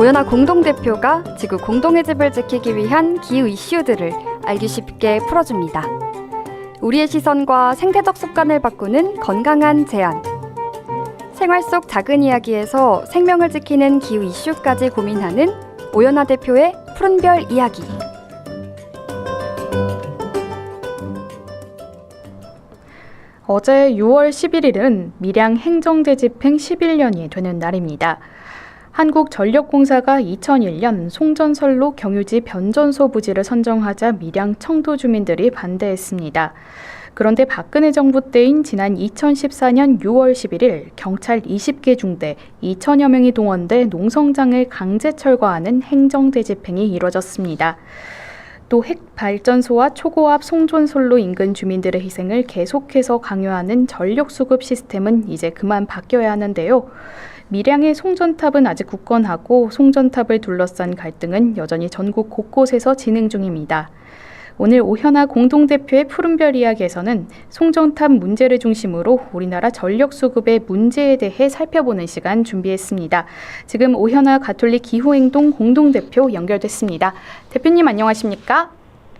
오연아 공동대표가 지구 공동의 집을 지키기 위한 기후 이슈들을 알기 쉽게 풀어줍니다. 우리의 시선과 생태적 습관을 바꾸는 건강한 제안. 생활 속 작은 이야기에서 생명을 지키는 기후 이슈까지 고민하는 오연아 대표의 푸른별 이야기. 어제 6월 11일은 밀양 행정제 집행 11년이 되는 날입니다. 한국전력공사가 2001년 송전선로 경유지 변전소 부지를 선정하자 밀양 청도 주민들이 반대했습니다. 그런데 박근혜 정부 때인 지난 2014년 6월 11일 경찰 20개 중대 2천여 명이 동원돼 농성장을 강제 철거하는 행정대 집행이 이뤄졌습니다. 또 핵 발전소와 초고압 송전솔로 인근 주민들의 희생을 계속해서 강요하는 전력 수급 시스템은 이제 그만 바뀌어야 하는데요. 밀양의 송전탑은 아직 굳건하고 송전탑을 둘러싼 갈등은 여전히 전국 곳곳에서 진행 중입니다. 오늘 오현아 공동대표의 푸른별 이야기에서는 송전탑 문제를 중심으로 우리나라 전력 수급의 문제에 대해 살펴보는 시간 준비했습니다. 지금 오현아 가톨릭 기후행동 공동대표 연결됐습니다. 대표님 안녕하십니까?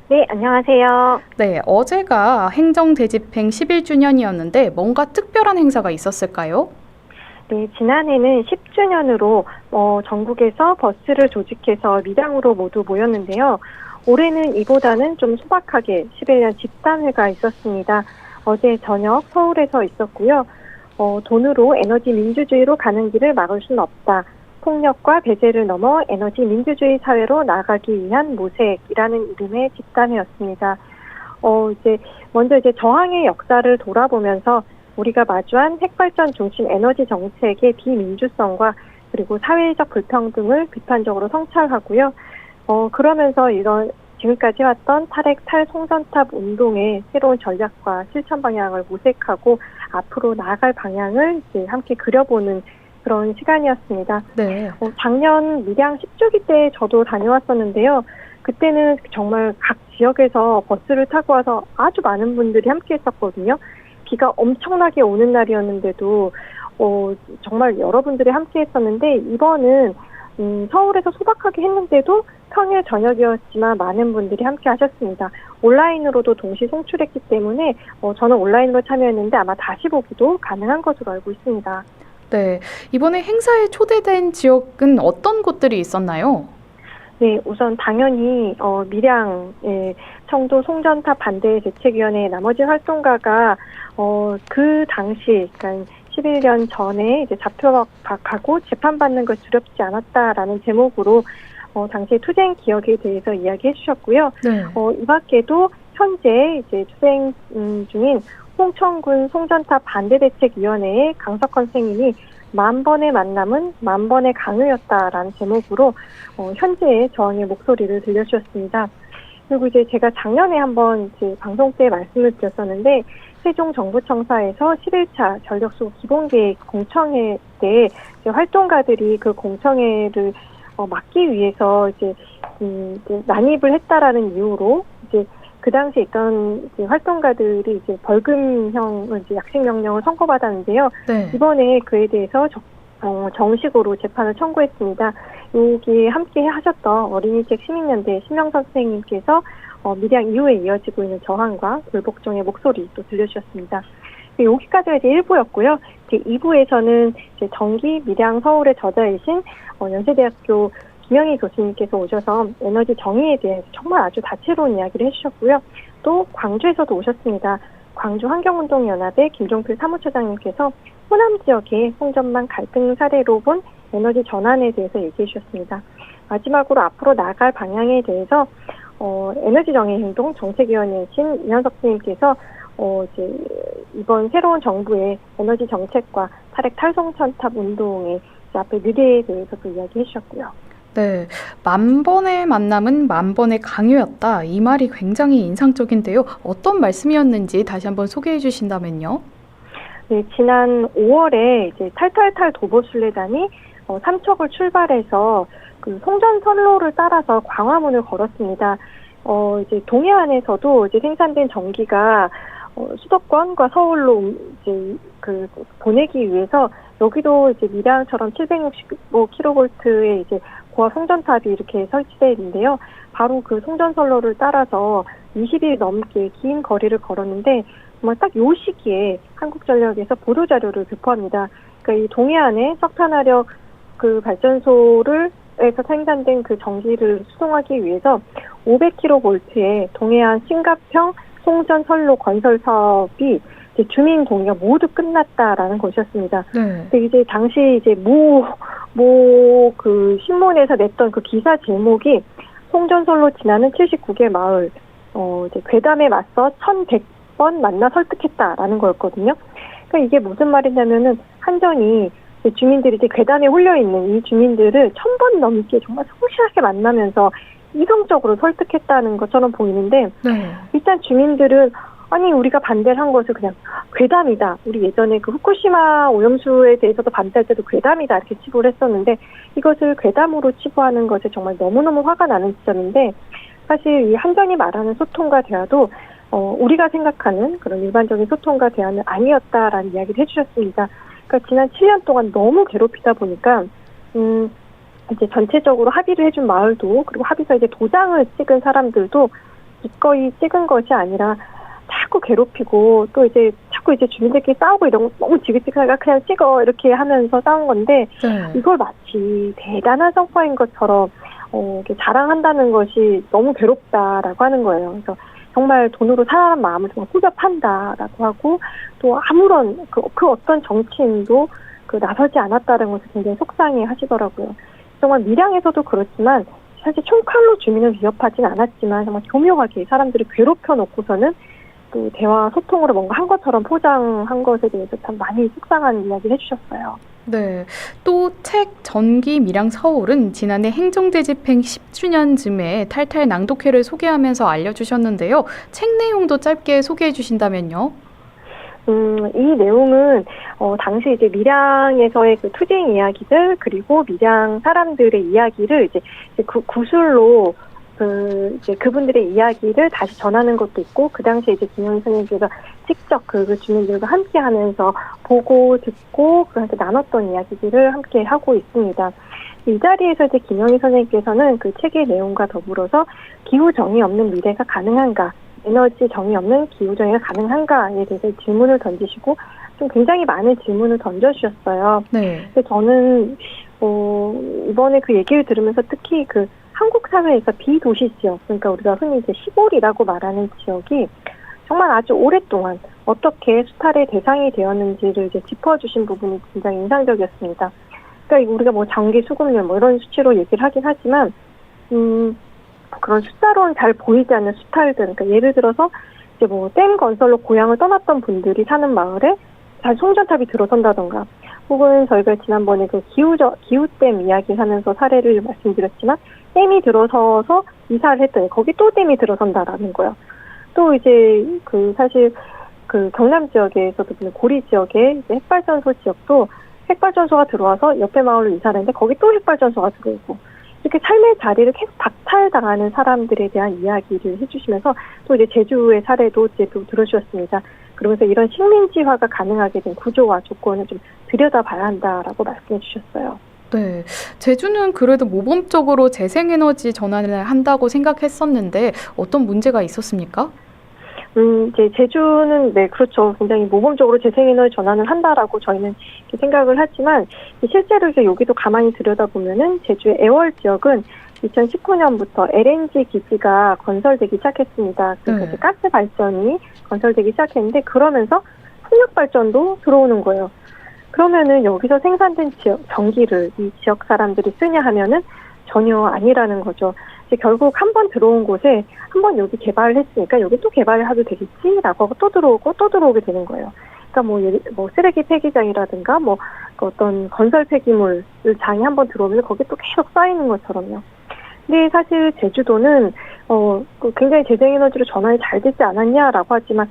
네, 안녕하세요. 네, 어제가 행정대집행 11주년이었는데 뭔가 특별한 행사가 있었을까요? 네, 지난해는 10주년으로 어, 전국에서 버스를 조직해서 밀양으로 모두 모였는데요. 올해는 이보다는 좀 소박하게 11년 집단회가 있었습니다. 어제 저녁 서울에서 있었고요. 어, 돈으로 에너지 민주주의로 가는 길을 막을 수는 없다. 폭력과 배제를 넘어 에너지 민주주의 사회로 나아가기 위한 모색이라는 이름의 집단회였습니다. 어, 이제 먼저 이제 저항의 역사를 돌아보면서 우리가 마주한 핵발전 중심 에너지 정책의 비민주성과 그리고 사회적 불평등을 비판적으로 성찰하고요. 어, 그러면서 이런 지금까지 왔던 탈핵 탈송전탑 운동의 새로운 전략과 실천 방향을 모색하고 앞으로 나아갈 방향을 이제 함께 그려보는 그런 시간이었습니다. 네. 어, 작년 밀양 10주기 때 저도 다녀왔었는데요. 그때는 정말 각 지역에서 버스를 타고 와서 아주 많은 분들이 함께 했었거든요. 비가 엄청나게 오는 날이었는데도 어, 정말 여러분들이 함께 했었는데 이번은 음, 서울에서 소박하게 했는데도 평일 저녁이었지만 많은 분들이 함께 하셨습니다. 온라인으로도 동시 송출했기 때문에 어, 저는 온라인으로 참여했는데 아마 다시 보기도 가능한 것으로 알고 있습니다. 네. 이번에 행사에 초대된 지역은 어떤 곳들이 있었나요? 네, 우선 당연히 어, 밀양의 청도 송전탑 반대 대책위원회 나머지 활동가가 어, 그 당시 그러니까 11년 전에 이제 잡혀가고 재판받는 걸 두렵지 않았다라는 제목으로 어, 당시 투쟁 기억에 대해서 이야기해 주셨고요. 네. 어, 이 밖에도 현재 이제 투쟁 음, 중인 홍천군 송전탑 반대대책위원회의 강석헌 선생님이 만 번의 만남은 만 번의 강요였다라는 제목으로 어, 현재의 저항의 목소리를 들려주셨습니다. 그리고 이제 제가 작년에 한번 이제 방송 때 말씀을 드렸었는데 세종 정부청사에서 11차 전력수 기본계획 공청회 때 이제 활동가들이 그 공청회를 어, 막기 위해서 이제, 음, 이제 난입을 했다라는 이유로 이제 그 당시에 있던 이제 활동가들이 이제 벌금형 이제 약식 명령을 선고받았는데요. 네. 이번에 그에 대해서 적- 어, 정식으로 재판을 청구했습니다. 여기에 함께 하셨던 어린이책 시민연대 신명선 선생님께서 어, 밀양 이후에 이어지고 있는 저항과 불복종의 목소리 또 들려주셨습니다. 네, 여기까지가 이제 1부였고요. 이제 2부에서는 이제 정기 밀양 서울의 저자이신 어, 연세대학교 김영희 교수님께서 오셔서 에너지 정의에 대해서 정말 아주 다채로운 이야기를 해주셨고요. 또 광주에서도 오셨습니다. 광주 환경운동연합의 김종필 사무처장님께서 호남 지역의 홍전만 갈등 사례로 본 에너지 전환에 대해서 얘기해 주셨습니다. 마지막으로 앞으로 나갈 방향에 대해서 어, 에너지 정의 행동 정책위원회이신 이현석 선생님께서 어, 이제 이번 새로운 정부의 에너지 정책과 탈핵 탈송천탑 운동의 앞에 미래에 대해서도 이야기해 주셨고요. 네. 만 번의 만남은 만 번의 강요였다. 이 말이 굉장히 인상적인데요. 어떤 말씀이었는지 다시 한번 소개해 주신다면요. 네, 지난 5월에 이제 탈탈탈 도보순례단이 어, 삼척을 출발해서 그 송전선로를 따라서 광화문을 걸었습니다. 어, 이제 동해안에서도 이제 생산된 전기가 어, 수도권과 서울로 이제 그 보내기 위해서 여기도 이제 밀양처럼 765kV의 이제 고압 송전탑이 이렇게 설치되어 있는데요. 바로 그 송전선로를 따라서 20일 넘게 긴 거리를 걸었는데 정말 딱 요 시기에 한국전력에서 보도 자료를 배포합니다. 그러니까 이 동해안에 석탄화력 그 발전소를 에서 생산된 그 전기를 수송하기 위해서 500kV의 동해안 신갑형 송전 선로 건설 사업이 주민 동의가 모두 끝났다라는 것이었습니다. 네. 근데 이제 당시 이제 모 모 그 신문에서 냈던 그 기사 제목이 송전선로 지나는 79개 마을 어 이제 괴담에 맞서 1,100번 만나 설득했다라는 거였거든요. 그러니까 이게 무슨 말이냐면은 한전이 주민들이 이제 괴담에 홀려 있는 이 주민들을 천 번 넘게 정말 성실하게 만나면서 이성적으로 설득했다는 것처럼 보이는데 네. 일단 주민들은 아니 우리가 반대를 한 것을 그냥 괴담이다. 우리 예전에 그 후쿠시마 오염수에 대해서도 반대할 때도 괴담이다 이렇게 치부를 했었는데 이것을 괴담으로 치부하는 것에 정말 너무너무 화가 나는 지점인데 사실 이 한전이 말하는 소통과 대화도 어, 우리가 생각하는 그런 일반적인 소통과 대화는 아니었다라는 이야기를 해주셨습니다. 그러니까 지난 7년 동안 너무 괴롭히다 보니까 음 이제 전체적으로 합의를 해준 마을도 그리고 합의서 이제 도장을 찍은 사람들도 기꺼이 찍은 것이 아니라 자꾸 괴롭히고 또 이제 자꾸 이제 주민들끼리 싸우고 이런 거 너무 지긋지긋하니까 그냥 찍어 이렇게 하면서 싸운 건데 네. 이걸 마치 대단한 성과인 것처럼 어, 이렇게 자랑한다는 것이 너무 괴롭다라고 하는 거예요. 그래서 정말 돈으로 사람 마음을 정말 후벼 판다라고 하고 또 아무런 그, 그 어떤 정치인도 그 나서지 않았다는 것을 굉장히 속상해 하시더라고요. 정말 밀양에서도 그렇지만 사실 총칼로 주민을 위협하진 않았지만 정말 교묘하게 사람들을 괴롭혀 놓고서는 또 대화 소통으로 뭔가 한 것처럼 포장한 것에 대해서 참 많이 속상한 이야기를 해주셨어요. 네. 또 책 전기 미량 서울은 지난해 행정대 집행 10주년쯤에 탈탈 낭독회를 소개하면서 알려주셨는데요. 책 내용도 짧게 소개해 주신다면요. 음, 이 내용은 어, 당시 이제 밀양에서의 그 투쟁 이야기들 그리고 밀양 사람들의 이야기를 이제, 이제 그 구술로 그 이제 그분들의 이야기를 다시 전하는 것도 있고 그 당시에 이제 김영희 선생님께서 직접 그, 그 주민들과 함께 하면서 보고 듣고 그한테 나눴던 이야기들을 함께 하고 있습니다. 이 자리에서 이제 김영희 선생님께서는 그 책의 내용과 더불어서 기후 정의 없는 미래가 가능한가 에너지 정의 없는 기후 정의가 가능한가에 대해서 질문을 던지시고 좀 굉장히 많은 질문을 던져주셨어요. 네. 근데 저는 어, 이번에 그 얘기를 들으면서 특히 그 한국 사회에서 비도시 지역, 그러니까 우리가 흔히 이제 시골이라고 말하는 지역이 정말 아주 오랫동안 어떻게 수탈의 대상이 되었는지를 이제 짚어주신 부분이 굉장히 인상적이었습니다. 그러니까 우리가 뭐 장기 수급률 뭐 이런 수치로 얘기를 하긴 하지만, 음, 그런 숫자로는 잘 보이지 않는 수탈들, 그러니까 예를 들어서 이제 뭐 댐 건설로 고향을 떠났던 분들이 사는 마을에 잘 송전탑이 들어선다던가, 혹은 저희가 지난번에 그 기후저, 기후댐 이야기 하면서 사례를 말씀드렸지만, 댐이 들어서서 이사를 했더니 거기 또 댐이 들어선다라는 거예요. 또 이제 그 사실 그 경남 지역에서도 고리 지역에 이제 핵발전소 지역도 핵발전소가 들어와서 옆에 마을로 이사를 했는데 거기 또 핵발전소가 들어오고 이렇게 삶의 자리를 계속 박탈당하는 사람들에 대한 이야기를 해주시면서 또 이제 제주의 사례도 이제 또 들어주셨습니다. 그러면서 이런 식민지화가 가능하게 된 구조와 조건을 좀 들여다봐야 한다라고 말씀해 주셨어요. 네. 제주는 그래도 모범적으로 재생에너지 전환을 한다고 생각했었는데 어떤 문제가 있었습니까? 음, 이제 제주는 네 그렇죠. 굉장히 모범적으로 재생에너지 전환을 한다라고 저희는 생각을 하지만 실제로 이제 여기도 가만히 들여다보면은 제주의 애월 지역은 2019년부터 LNG 기지가 건설되기 시작했습니다. 네. 이제 가스 발전이 건설되기 시작했는데 그러면서 풍력 발전도 들어오는 거예요. 그러면은 여기서 생산된 지역 전기를 이 지역 사람들이 쓰냐 하면은 전혀 아니라는 거죠. 이제 결국 한 번 들어온 곳에 한 번 여기 개발을 했으니까 여기 또 개발을 하도 되겠지라고 또 들어오고 또 들어오게 되는 거예요. 그러니까 뭐, 뭐 쓰레기 폐기장이라든가 뭐그 어떤 건설 폐기물 장이 한 번 들어오면 거기 또 계속 쌓이는 것처럼요. 근데 사실 제주도는 어, 그 굉장히 재생에너지로 전환이 잘 되지 않았냐라고 하지만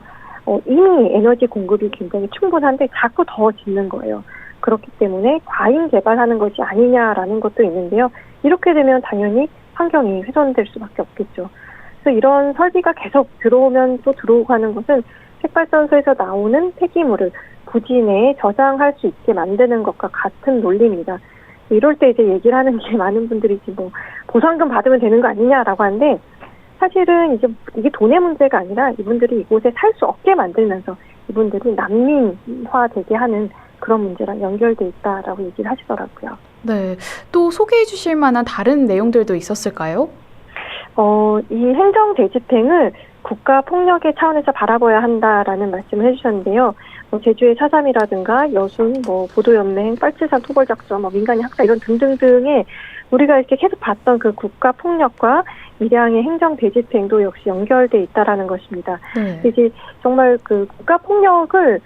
어, 이미 에너지 공급이 굉장히 충분한데 자꾸 더 짓는 거예요. 그렇기 때문에 과잉 개발하는 것이 아니냐라는 것도 있는데요. 이렇게 되면 당연히 환경이 훼손될 수밖에 없겠죠. 그래서 이런 설비가 계속 들어오면 또 들어오고 하는 것은 핵발전소에서 나오는 폐기물을 부지 내에 저장할 수 있게 만드는 것과 같은 논리입니다. 이럴 때 이제 얘기를 하는 게 많은 분들이 이제 뭐 보상금 받으면 되는 거 아니냐라고 하는데 사실은 이제 이게 돈의 문제가 아니라 이분들이 이곳에 살 수 없게 만들면서 이분들이 난민화 되게 하는 그런 문제랑 연결돼 있다라고 얘기를 하시더라고요. 네. 또 소개해 주실 만한 다른 내용들도 있었을까요? 어, 이 행정 대집행을 국가 폭력의 차원에서 바라봐야 한다라는 말씀을 해주셨는데요. 뭐 제주의 사삼이라든가 여순, 뭐 보도연맹, 빨치산 토벌작전, 뭐 민간인 학살 이런 등등등의 우리가 이렇게 계속 봤던 그 국가 폭력과 밀양의 행정 대집행도 역시 연결돼 있다라는 것입니다. 네. 이제 정말 그 국가 폭력을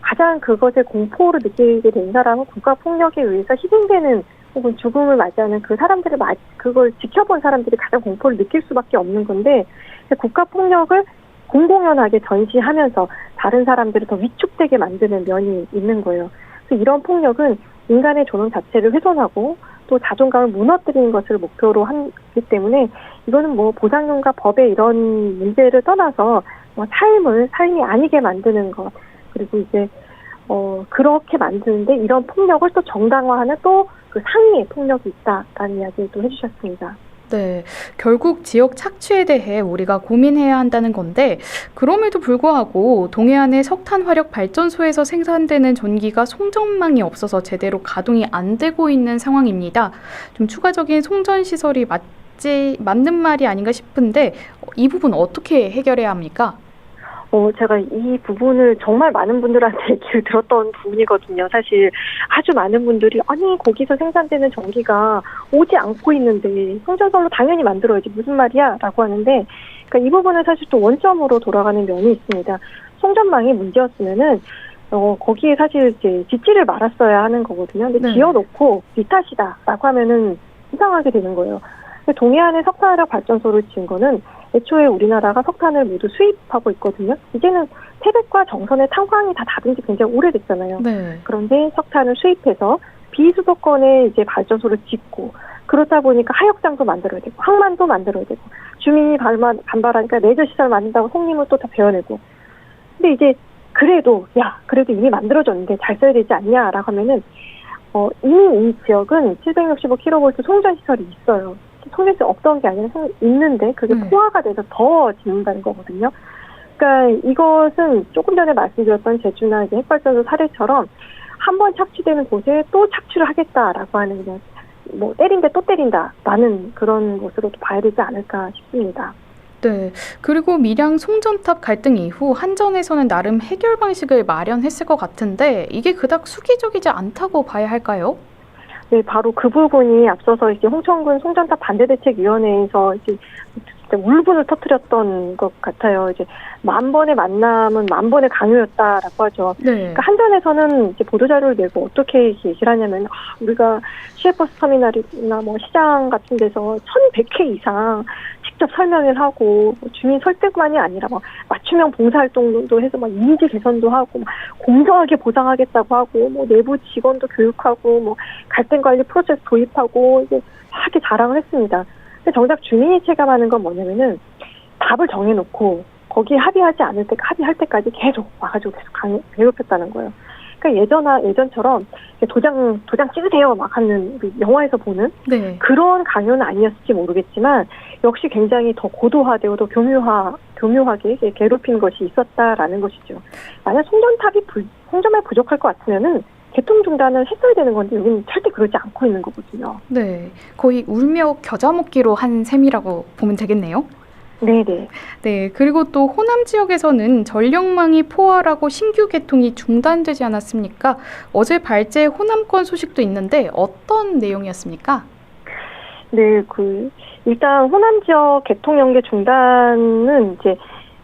가장 그것에 공포를 느끼게 된 사람은 국가 폭력에 의해서 희생되는 혹은 죽음을 맞이하는 그 사람들을 맞 그걸 지켜본 사람들이 가장 공포를 느낄 수밖에 없는 건데 국가 폭력을 공공연하게 전시하면서 다른 사람들을 더 위축되게 만드는 면이 있는 거예요. 그래서 이런 폭력은 인간의 존엄 자체를 훼손하고 또 자존감을 무너뜨리는 것을 목표로 하기 때문에 이거는 뭐 보상금과 법의 이런 문제를 떠나서 뭐 삶을 삶이 아니게 만드는 것 그리고 이제 어 그렇게 만드는데 이런 폭력을 또 정당화하는 또 그 상위의 폭력이 있다라는 이야기를 또 해주셨습니다. 네. 결국 지역 착취에 대해 우리가 고민해야 한다는 건데, 그럼에도 불구하고 동해안의 석탄 화력 발전소에서 생산되는 전기가 송전망이 없어서 제대로 가동이 안 되고 있는 상황입니다. 좀 추가적인 송전 시설이 맞지, 맞는 말이 아닌가 싶은데, 이 부분 어떻게 해결해야 합니까? 어, 제가 이 부분을 정말 많은 분들한테 얘기를 들었던 부분이거든요. 사실 아주 많은 분들이 아니 거기서 생산되는 전기가 오지 않고 있는데 송전선로 당연히 만들어야지 무슨 말이야 라고 하는데 그러니까 이 부분은 사실 또 원점으로 돌아가는 면이 있습니다. 송전망이 문제였으면은 어, 거기에 사실 이제 지지를 말았어야 하는 거거든요. 근데 네. 지어놓고 니 탓이다라고 하면은 이상하게 되는 거예요. 동해안에 석탄화력 발전소를 지은 거는 애초에 우리나라가 석탄을 모두 수입하고 있거든요. 이제는 태백과 정선의 탄광이 다 닫은 지 굉장히 오래됐잖아요. 네. 그런데 석탄을 수입해서 비수도권에 이제 발전소를 짓고 그렇다 보니까 하역장도 만들어야 되고 항만도 만들어야 되고 주민이 반발, 반발하니까 레저 시설 만든다고 생님을 또 다 베어내고 근데 이제 그래도 야 그래도 이미 만들어졌는데 잘 써야 되지 않냐라고 하면은 어 이미 이 지역은 765kV 송전 시설이 있어요. 시설 없던 게 아니라 송- 있는데 그게 네. 포화가 돼서 더 짓는다는 거거든요. 그러니까 이것은 조금 전에 말씀드렸던 제주나 이제 핵발전소 사례처럼 한 번 착취되는 곳에 또 착취를 하겠다라고 하는 그냥 뭐 때린데 또 때린다라는 그런 것으로도 봐야 되지 않을까 싶습니다. 네. 그리고 밀양 송전탑 갈등 이후 한전에서는 나름 해결 방식을 마련했을 것 같은데, 이게 그닥 수기적이지 않다고 봐야 할까요? 네, 바로 그 부분이 앞서서 이제 홍천군 송전탑 반대대책위원회에서 이제 울분을 터뜨렸던 것 같아요. 이제 만 번의 만남은 만 번의 강요였다라고 하죠. 네. 그러니까 한전에서는 이제 보도자료를 내고 어떻게 얘기를 하냐면 아, 우리가 시외버스 터미널이나 뭐 시장 같은 데서 1,100회 이상 직접 설명을 하고 뭐 주민 설득만이 아니라 막 맞춤형 봉사활동도 해서 막 이미지 개선도 하고 막 공정하게 보상하겠다고 하고 뭐 내부 직원도 교육하고 뭐 갈등 관리 프로세스 도입하고 이제 막 이렇게 자랑을 했습니다. 근데 정작 주민이 체감하는 건 뭐냐면은 답을 정해놓고 거기에 합의하지 않을 때 합의할 때까지 계속 와가지고 계속 강, 괴롭혔다는 거예요. 그러니까 예전아 예전처럼 도장 도장 찍으세요 막 하는 영화에서 보는 네. 그런 강요는 아니었을지 모르겠지만 역시 굉장히 더 고도화되고 더 교묘화 교묘하게 괴롭힌 것이 있었다라는 것이죠. 만약 송전탑이 불, 송전에 부족할 것 같으면은 개통 중단을 했어야 되는 건데 여기는 절대 그러지 않고 있는 거거든요. 네. 거의 울며 겨자 먹기로 한 셈이라고 보면 되겠네요. 네네. 네, 그리고 또 호남 지역에서는 전력망이 포화라고 신규 개통이 중단되지 않았습니까? 어제 발제 호남권 소식도 있는데 어떤 내용이었습니까? 네, 그 일단 호남 지역 개통 연계 중단은 이제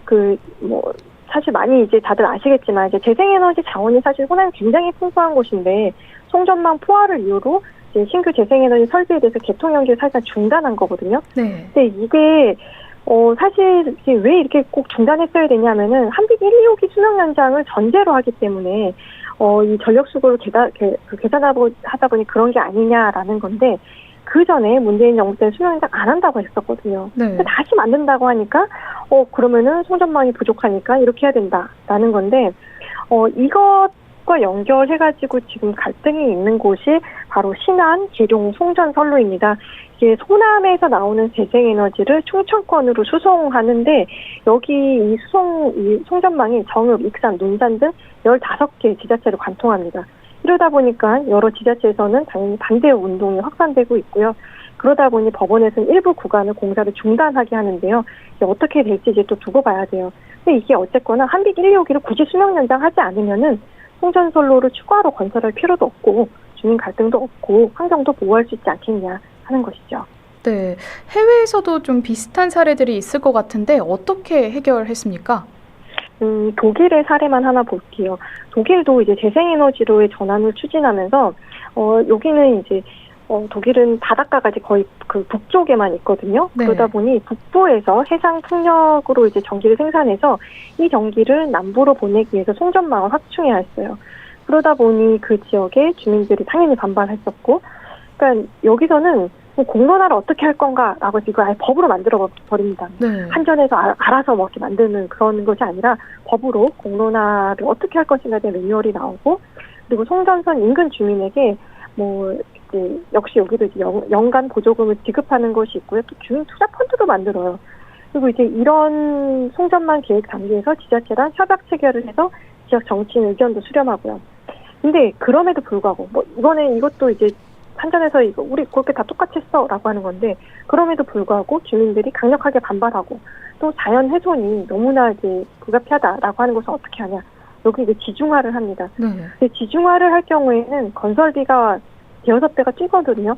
그 뭐 사실 많이 이제 다들 아시겠지만 이제 재생에너지 자원이 사실 호남이 굉장히 풍부한 곳인데 송전망 포화를 이유로 이제 신규 재생에너지 설비에 대해서 개통 연계를 살짝 중단한 거거든요. 네. 근데 이게 어 사실 이게 왜 이렇게 꼭 중단했어야 되냐면은 한빛 1, 2호기 수명 연장을 전제로 하기 때문에 어 이 전력 수급을 계산 개- 그 계산하고 하다 보니 그런 게 아니냐라는 건데 그 전에 문재인 정부 때는 수명 연장 안 한다고 했었거든요. 네. 근데 다시 만든다고 하니까 어 그러면은 송전망이 부족하니까 이렇게 해야 된다라는 건데 어 이것 과 연결해가지고 지금 갈등이 있는 곳이 바로 신안, 계룡, 송전 선로입니다. 이게 소남에서 나오는 재생에너지를 충청권으로 수송하는데 여기 이 수송 이 송전망이 정읍, 익산, 논산 등 15개 지자체를 관통합니다. 이러다 보니까 여러 지자체에서는 당연히 반대 운동이 확산되고 있고요. 그러다 보니 법원에서는 일부 구간을 공사를 중단하게 하는데요. 어떻게 될지 이제 또 두고 봐야 돼요. 근데 이게 어쨌거나 한빛 1, 2호기를 굳이 수명 연장하지 않으면은 송전선로를 추가로 건설할 필요도 없고 주민 갈등도 없고 환경도 보호할 수 있지 않겠냐 하는 것이죠. 네, 해외에서도 좀 비슷한 사례들이 있을 것 같은데 어떻게 해결했습니까? 음, 독일의 사례만 하나 볼게요. 독일도 이제 재생에너지로의 전환을 추진하면서, 어, 여기는 이제, 어, 독일은 바닷가가 이제 거의 그 북쪽에만 있거든요. 네. 그러다 보니 북부에서 해상 풍력으로 이제 전기를 생산해서 이 전기를 남부로 보내기 위해서 송전망을 확충해야 했어요. 그러다 보니 그 지역의 주민들이 당연히 반발했었고, 그러니까 여기서는 뭐 공론화를 어떻게 할 건가라고 해서 이걸 아예 법으로 만들어 버립니다. 네. 한전에서 알- 알아서 뭐 이렇게 만드는 그런 것이 아니라 법으로 공론화를 어떻게 할 것인가에 대한 매뉴얼이 나오고 그리고 송전선 인근 주민에게 뭐 이제 역시 여기도 이제 연, 연간 보조금을 지급하는 것이 있고요. 또 주민 투자 펀드도 만들어요. 그리고 이제 이런 송전망 계획 단계에서 지자체랑 협약 체결을 해서 지역 정치인 의견도 수렴하고요. 근데 그럼에도 불구하고 뭐 이번에 이것도 이제 한전에서 이거 우리 그렇게 다 똑같이 했어라고 하는 건데 그럼에도 불구하고 주민들이 강력하게 반발하고 또 자연 훼손이 너무나 이제 불가피하다라고 하는 것은 어떻게 하냐. 여기 이제 지중화를 합니다. 네. 근데 지중화를 할 경우에는 건설비가 대여섯 배가 뛰거든요.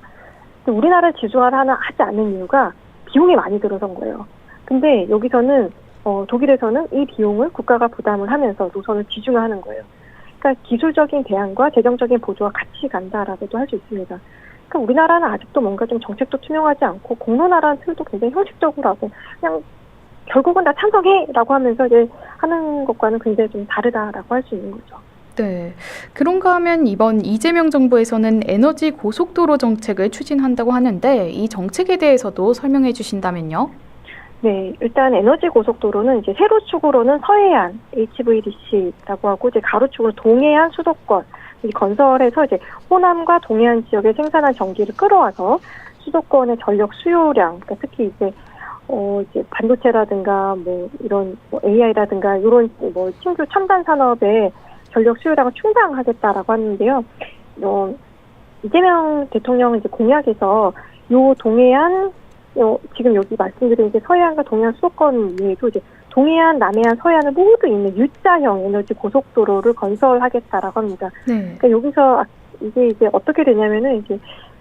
근데 우리나라 지중화를 하나 하지 않는 이유가 비용이 많이 들어선 거예요. 근데 여기서는 어, 독일에서는 이 비용을 국가가 부담을 하면서 노선을 지중화하는 거예요. 그러니까 기술적인 대안과 재정적인 보조가 같이 간다라고도 할 수 있습니다. 그러니까 우리나라는 아직도 뭔가 좀 정책도 투명하지 않고 공론화라는 틀도 굉장히 형식적으로 하고 그냥 결국은 다 찬성해라고 하면서 이제 하는 것과는 굉장히 좀 다르다라고 할 수 있는 거죠. 네. 그런가 하면 이번 이재명 정부에서는 에너지 고속도로 정책을 추진한다고 하는데 이 정책에 대해서도 설명해 주신다면요? 네, 일단 에너지 고속도로는 이제 세로축으로는 서해안 HVDC라고 하고 이제 가로축으로 동해안 수도권 이 건설해서 이제 호남과 동해안 지역에 생산한 전기를 끌어와서 수도권의 전력 수요량, 그러니까 특히 이제 어 이제 반도체라든가 뭐 이런 뭐 AI라든가 이런 뭐 신규 첨단 산업의 전력 수요량을 충당하겠다라고 하는데요. 어, 이재명 대통령은 이제 공약에서 요 동해안 어, 지금 여기 말씀드린 이제 서해안과 동해안 수도권 외에도 이제 동해안, 남해안, 서해안을 모두 있는 U자형 에너지 고속도로를 건설하겠다라고 합니다. 네. 그러니까 여기서 아- 이게 이제 어떻게 되냐면은 이제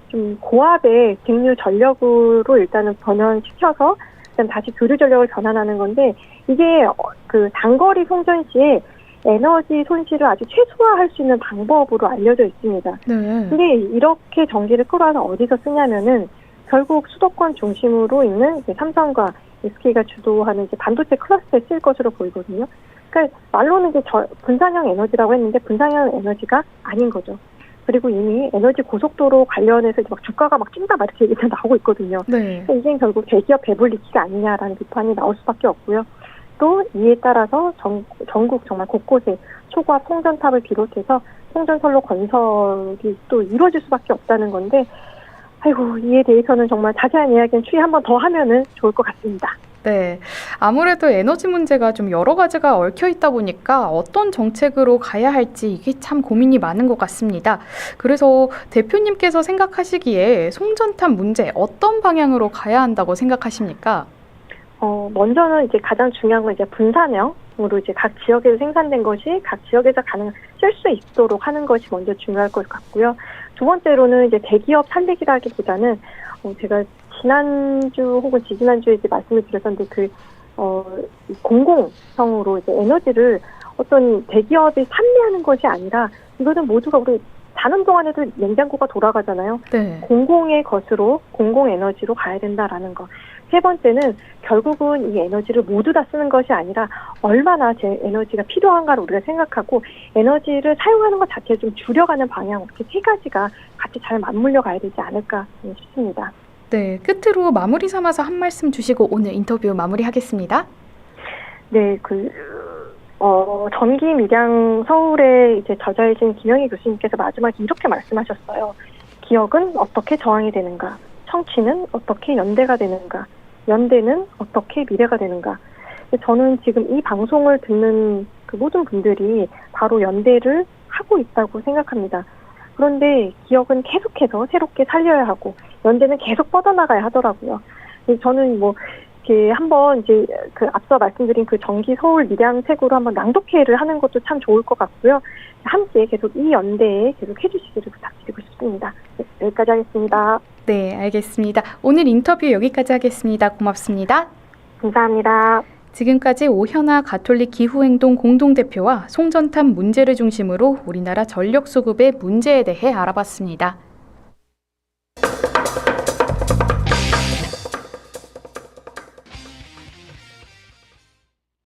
좀 고압의 직류 전력으로 일단은 변환시켜서 그다음 다시 교류 전력을 변환하는 건데 이게 어, 그 단거리 송전 시에 에너지 손실을 아주 최소화할 수 있는 방법으로 알려져 있습니다. 네. 근데 이렇게 전기를 끌어와서 어디서 쓰냐면은 결국 수도권 중심으로 있는 삼성과 SK가 주도하는 이제 반도체 클러스터에 쓸 것으로 보이거든요. 그러니까 말로는 이제 저 분산형 에너지라고 했는데 분산형 에너지가 아닌 거죠. 그리고 이미 에너지 고속도로 관련해서 이제 막 주가가 막 찐다 막 이렇게 얘기가 나오고 있거든요. 네. 그러니까 이게 결국 대기업 배불리기가 아니냐라는 비판이 나올 수밖에 없고요. 또 이에 따라서 전, 전국 정말 곳곳에 초과 송전탑을 비롯해서 송전선로 건설이 또 이루어질 수밖에 없다는 건데 아이고 이에 대해서는 정말 자세한 이야기는 추이 한번 더 하면은 좋을 것 같습니다. 네. 아무래도 에너지 문제가 좀 여러 가지가 얽혀 있다 보니까 어떤 정책으로 가야 할지 이게 참 고민이 많은 것 같습니다. 그래서 대표님께서 생각하시기에 송전탑 문제 어떤 방향으로 가야 한다고 생각하십니까? 어, 먼저는 이제 가장 중요한 건 이제 분산형으로 이제 각 지역에서 생산된 것이 각 지역에서 가능 쓸 수 있도록 하는 것이 먼저 중요할 것 같고요. 두 번째로는 이제 대기업 살리기라기보다는 어, 제가 지난주 혹은 지지난주에 이제 말씀을 드렸었는데 그 어, 이 공공성으로 이제 에너지를 어떤 대기업이 판매하는 것이 아니라 이거는 모두가 우리 자는 동안에도 냉장고가 돌아가잖아요. 네. 공공의 것으로 공공 에너지로 가야 된다라는 거. 세 번째는 결국은 이 에너지를 모두 다 쓰는 것이 아니라 얼마나 제 에너지가 필요한가를 우리가 생각하고 에너지를 사용하는 것 자체를 좀 줄여가는 방향 이렇게 세 가지가 같이 잘 맞물려 가야 되지 않을까 싶습니다. 네. 끝으로 마무리 삼아서 한 말씀 주시고 오늘 인터뷰 마무리하겠습니다. 네, 그, 어, 전기 밀양 서울에 이제 저자이신 김영희 교수님께서 마지막에 이렇게 말씀하셨어요. 기억은 어떻게 저항이 되는가? 청취는 어떻게 연대가 되는가? 연대는 어떻게 미래가 되는가? 저는 지금 이 방송을 듣는 그 모든 분들이 바로 연대를 하고 있다고 생각합니다. 그런데 기억은 계속해서 새롭게 살려야 하고 연대는 계속 뻗어나가야 하더라고요. 저는 뭐 이렇게 한번 이제 그 앞서 말씀드린 그 정기 서울 밀양 책으로 한번 낭독회를 하는 것도 참 좋을 것 같고요. 함께 계속 이 연대에 계속 해주시기를 부탁드리고 싶습니다. 네, 여기까지 하겠습니다. 네, 알겠습니다. 오늘 인터뷰 여기까지 하겠습니다. 고맙습니다. 감사합니다. 지금까지 오현아 가톨릭 기후행동 공동대표와 송전탑 문제를 중심으로 우리나라 전력 수급의 문제에 대해 알아봤습니다.